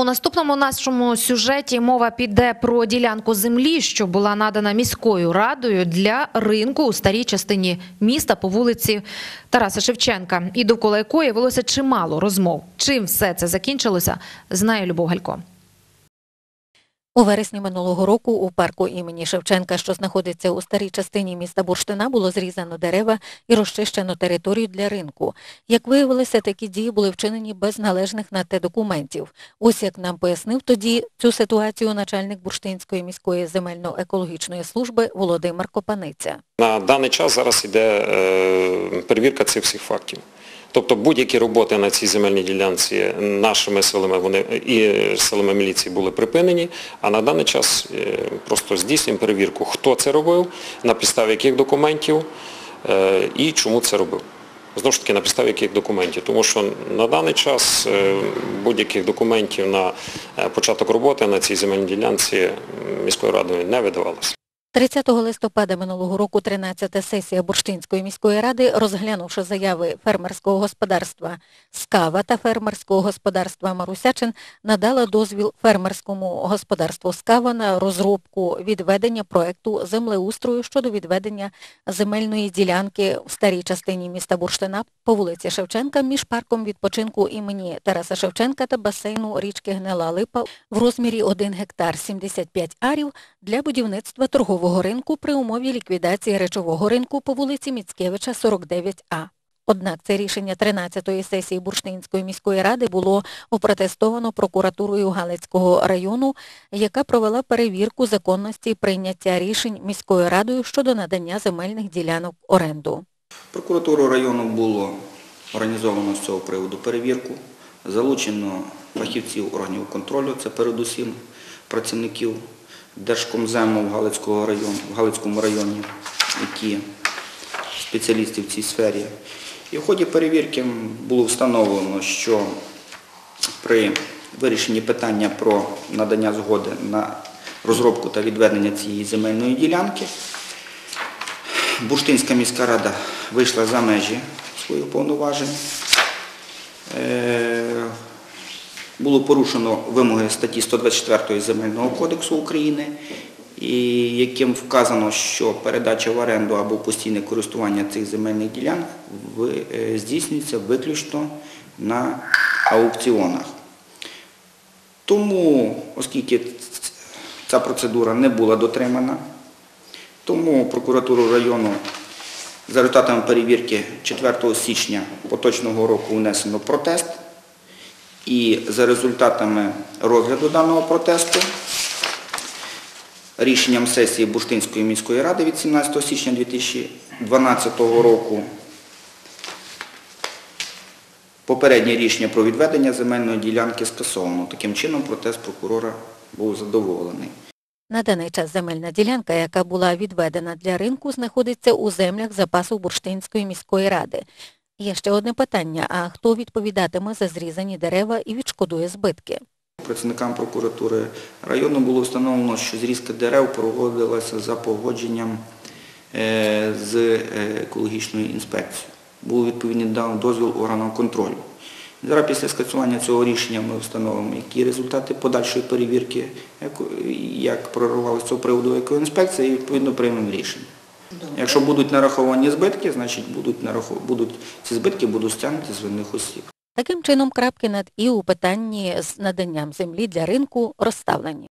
У наступному нашому сюжеті мова піде про ділянку землі, що була надана міською радою для ринку у старій частині міста по вулиці Тараса Шевченка, і довкола якої велося чимало розмов. Чим все це закінчилося, знає Любов Галько. У вересні минулого року у парку імені Шевченка, що знаходиться у старій частині міста Бурштина, було зрізано дерева і розчищено територію для ринку. Як виявилося, такі дії були вчинені без належних на те документів. Ось як нам пояснив тоді цю ситуацію начальник Бурштинської міської земельно-екологічної служби Володимир Копаниця. На даний час зараз йде е, перевірка цих всіх фактів. Тобто будь-які роботи на цій земельній ділянці нашими силами і силами міліції були припинені, а на даний час е, просто здійснюємо перевірку, хто це робив, на підставі яких документів е, і чому це робив. Знову ж таки, на підставі яких документів. Тому що на даний час е, будь-яких документів на початок роботи на цій земельній ділянці міською радою не видавалося. 30 листопада минулого року 13-та сесія Бурштинської міської ради, розглянувши заяви фермерського господарства «Скава» та фермерського господарства «Марусячин», надала дозвіл фермерському господарству «Скава» на розробку відведення проекту землеустрою щодо відведення земельної ділянки в старій частині міста Бурштина по вулиці Шевченка між парком відпочинку імені Тараса Шевченка та басейну річки Гнила Липа в розмірі 1 гектар 75 арів для будівництва торгового ринку при умові ліквідації речового ринку по вулиці Міцкевича 49А. Однак це рішення 13-ї сесії Бурштинської міської ради було опротестовано прокуратурою Галицького району, яка провела перевірку законності прийняття рішень міською радою щодо надання земельних ділянок оренду. Прокуратуру району було організовано з цього приводу перевірку, залучено фахівців органів контролю, це передусім працівників Держкомзему в, Галицького району, в Галицькому районі, які спеціалісти в цій сфері. І в ході перевірки було встановлено, що при вирішенні питання про надання згоди на розробку та відведення цієї земельної ділянки Бурштинська міська рада вийшла за межі своїх повноважень. Було порушено вимоги статті 124 Земельного кодексу України, і яким вказано, що передача в оренду або постійне користування цих земельних ділянок е, здійснюється виключно на аукціонах. Тому, оскільки ця процедура не була дотримана, тому прокуратуру району за результатами перевірки 4 січня поточного року внесено протест. І за результатами розгляду даного протесту рішенням сесії Бурштинської міської ради від 17 січня 2012 року попереднє рішення про відведення земельної ділянки скасовано. Таким чином протест прокурора був задоволений. На даний час земельна ділянка, яка була відведена для ринку, знаходиться у землях запасу Бурштинської міської ради. Є ще одне питання, а хто відповідатиме за зрізані дерева і відшкодує збитки? Працівникам прокуратури району було встановлено, що зрізка дерев проводилася за погодженням е, з е, екологічною інспекцією. Був відповідний дан дозвіл органам контролю. Зараз після скасування цього рішення ми встановимо, які результати подальшої перевірки, як- прорвалося цього приводу екоінспекція, і відповідно приймемо рішення. Якщо будуть нараховані збитки, значить будуть, нарахов- будуть, ці збитки будуть стягнуті з винних осіб. Таким чином, крапки над «і» у питанні з наданням землі для ринку розставлені.